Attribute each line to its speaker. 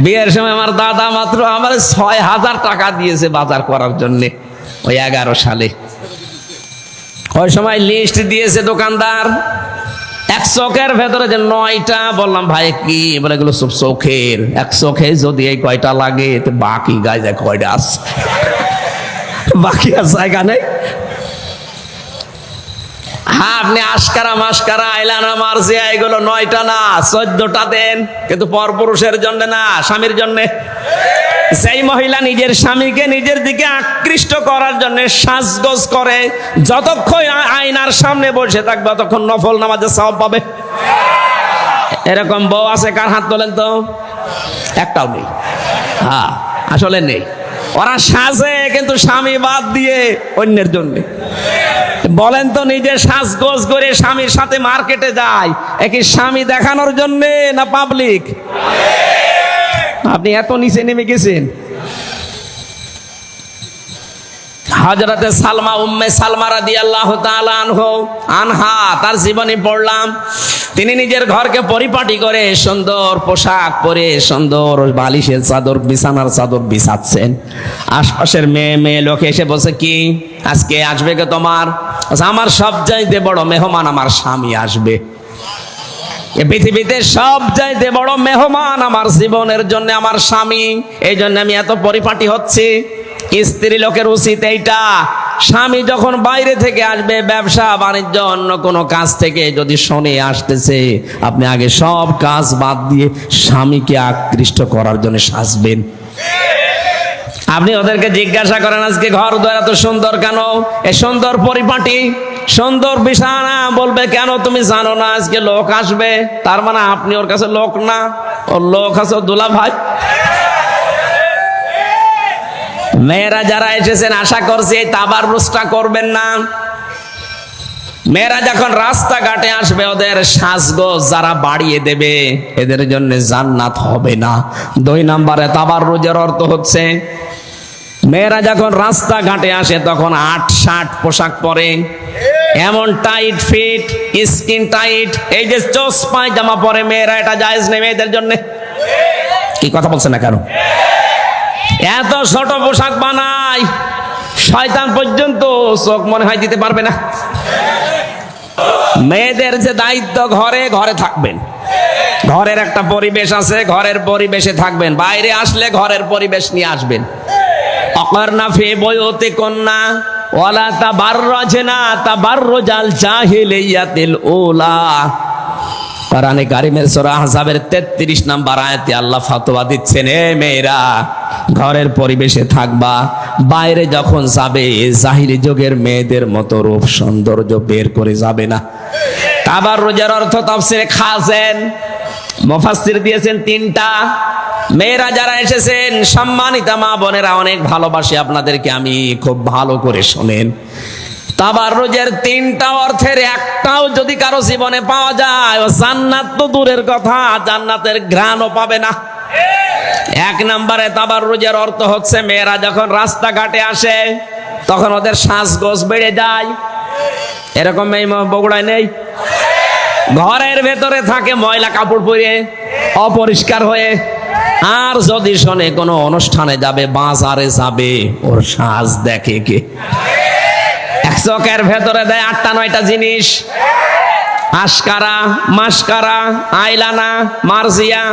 Speaker 1: বিয়ের সময় আমার দাদা মাত্র আমার ছয় হাজার টাকা দিয়েছে বাজার করার জন্য ওই এগারো সালে। ওই সময় লিস্ট দিয়েছে দোকানদার। এক চোখের ভেতরে যে নয়টা, বললাম, ভাই, কি? বলে, এগুলো সব চোখের। এক চোখে যদি এই কয়টা লাগে, তো বাকি গায়ে কয়টা আছে? বাকি আর জায়গা নেই। হ্যাঁ আপনি আশকারা মাসকারা আইলানা মার্জিয়া এগুলো নয়টা না, চোদ্দটা দেন। কিন্তু পরপুরুষের জন্য না, স্বামীর জন্য। সেই মহিলা নিজের স্বামীকে নিজের দিকে আকৃষ্ট করার জন্য সাজগোজ করে, যতক্ষণ আয়নার সামনে বসে থাকবে, ততক্ষণ নফল নামাজে সব পাবে। এরকম বউ আছে, কার হাত তোলেন তো? একটাও নেই। হ্যাঁ আসলে নেই। ওরা সাজে, কিন্তু স্বামী বাদ দিয়ে অন্যের জন্য। বলেন তো নিজে সাজগোজ করে স্বামীর সাথে মার্কেটে যায় একই স্বামী দেখানোর জন্যে না পাবলিক আপনি এত নিচে নেমে গেছেন। হজরতে সালমা, উম্মে সালমা রাদি আল্লাহ আনহু তার জীবনী পড়লাম। তিনি নিজের ঘরকে পরিপাটি করে সুন্দর পোশাক পরে সুন্দর বালিশের চাদর, বিছানার চাদর বিছাচ্ছেন। আশপাশের মেয়ে মেয়ে লোক এসে বসে কি? আজকে আসবে কে তোমার? আমার সব চাইতে বড় মেহমান আমার স্বামী আসবে। পৃথিবীতে সব চাইতে বড় মেহমান আমার জীবনের জন্য আমার স্বামী। এই জন্য আমি এত পরিপাটি হচ্ছি। স্ত্রী লোকের উচিত এইটা। স্বামী যখন বাইরে থেকে আসবে, ব্যবসা, বাণিজ্য, অন্য কোনো কাজ থেকে যদি শোনে আসতেছে, আপনি আগে সব কাজ বাদ দিয়ে স্বামীকে আকৃষ্ট করার জন্য সাজবেন। আপনি ওদেরকে জিজ্ঞাসা করেন, আজকে ঘর দ্বার এত সুন্দর কেন? এ সুন্দর পরিপাটি, সুন্দর বিছানা। বলবে, কেন তুমি জানো না, আজকে লোক আসবে। তার মানে আপনি ওর কাছে লোক না, ওর লোক আছে দুলা ভাই মেয়েরা যারা এসেছেন, আশা করছি এই তাবার রুসটা করবেন না। মেয়েরা যখন রাস্তাঘাটে আসবে, ওদের সাজগোজ যারা বাড়িয়ে দেবে, এদের জন্য জান্নাত হবে না। দুই নম্বরে তাবার রোজের অর্থ হচ্ছে, মেয়েরা যখন রাস্তাঘাটে আসে, তখন আট, ষাট পোশাক পরে, এমন টাইট ফিট, স্কিন টাইট, এই যে চোস জামা পরে মেয়েরা এটা জায়েজ নেই মেয়েদের জন্য। কি কথা বলছে না কেন? এত ছোট পোশাক বানায় শয়তান পর্যন্ত চোখ মনে হয় দিতে পারবে না। মেয়েদের যে দায়িত্ব, ঘরে ঘরে থাকবেন। ঘরের একটা পরিবেশ আছে, ঘরের পরিবেশে থাকবেন। বাইরে আসলে ঘরের পরিবেশ নিয়ে আসবেন। অকর্ণা ফে বয়তে কন্যা, ওয়ালা তা বার না তা বার রোজাল চাহিলিয়াতিল ওলা কোরআনে কারিমের সূরা আহজাবের 33 নাম্বার আয়াতে আল্লাহ ফতোয়া দিচ্ছেন, এ মেয়েরা, ঘরের পরিবেশে থাকবা। বাইরে যখন যাবে জাহিলি যুগের মেয়েদের মতো রূপ সৌন্দর্য বের করে যাবে না। আবার রোজার অর্থ তাফসিরে খাসেন মুফাসসির দিয়েছেন তিনটা। মেয়েরা যারা এসেছেন, সম্মানিতা মা বোনেরা, অনেক ভালোবাসি আপনাদেরকে, আমি খুব ভালো করে শোনেন। তাবার রোজের তিনটা অর্থের একটাও যদি কারও জীবনে পাওয়া যায়, ও জান্নাত তো দূরের কথা, জান্নাতের ঘ্রাণও পাবে না। এক নম্বরে তাবার রোজের অর্থ হচ্ছে, মেয়েরা যখন রাস্তাঘাটে আসে, তখন ওদের শ্বাসগোজ বেড়ে যায়। এরকম এই বগুড়ায় নেই? ঘরের ভেতরে থাকে ময়লা কাপড় পরে, অপরিষ্কার হয়ে। আর যদি শোনে কোনো অনুষ্ঠানে যাবে, বাজারে যাবে, ওর সাজ দেখে কে? চকের ভেতরে দেয় আটটা নয়টা জিনিস। আশকারা মাসকারা আইলানা মার্জিয়া